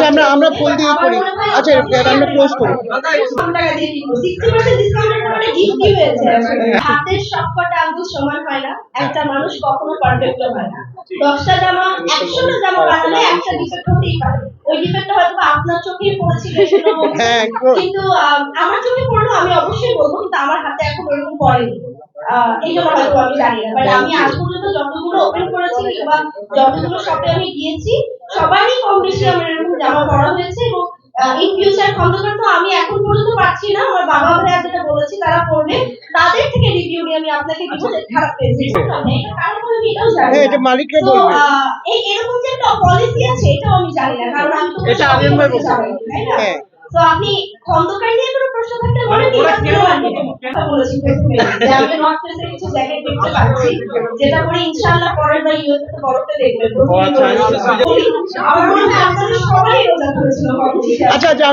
আচ্ছা আমরা আমরা দিয়ে করি। আচ্ছা আমরা ক্লোজ করি। হাতের সবকটা আঙ্গুল সমান হয় না একটা মানুষ কখনো পারফেক্ট হয় না। দশটা জামা একশোটা জামা বানালে একটা ডিফেক্ট হতেই পারে। ওই ডিফেক্টটা হয়তো আপনার চোখেই পড়েছিল সেটা বলছি। একদম। কিন্তু আমার চোখে পড়ল আমি অবশ্যই বলব কিন্তু আমার হাতে এখন ওরকম পড়েনি। এই জন্য হয়তো আমি জানি না। বাট আমি আজ পর্যন্ত যতগুলো ওপেন করেছি কিংবা যতগুলো শপে আমি গিয়েছি সবারই কম বেশি ইন ফিউচার খন্দকার তো আমি এখন পর্যন্ত পাচ্ছি না আমার বাবা ভাইয়া যেটা বলেছি তারা পড়বে তাদের থেকে রিভিউ নিয়ে আমি আপনাকে দিব যে খারাপ পেয়েছি এটা হ্যাঁ, না। এটা মালিকরা বলবে। এই এরকম যে একটা পলিসি আছে এটাও আমি জানি না কারণ আমি তো এটা আমি ভাই বলছি তাই না? হ্যাঁ। তো আপনি খন্দকার নিয়ে কোনো প্রশ্ন থাকলে বলে দিন আপনি বলেছি? যে আমি নর্থ ফেসে কিছু জ্যাকেট দেখতে পাচ্ছি যেটা পরে ইনশাআল্লাহ পরের বার ইউএস তে বরফে দেখবে। আচ্ছা। আমার মনে হয় আচ্ছা আচ্ছা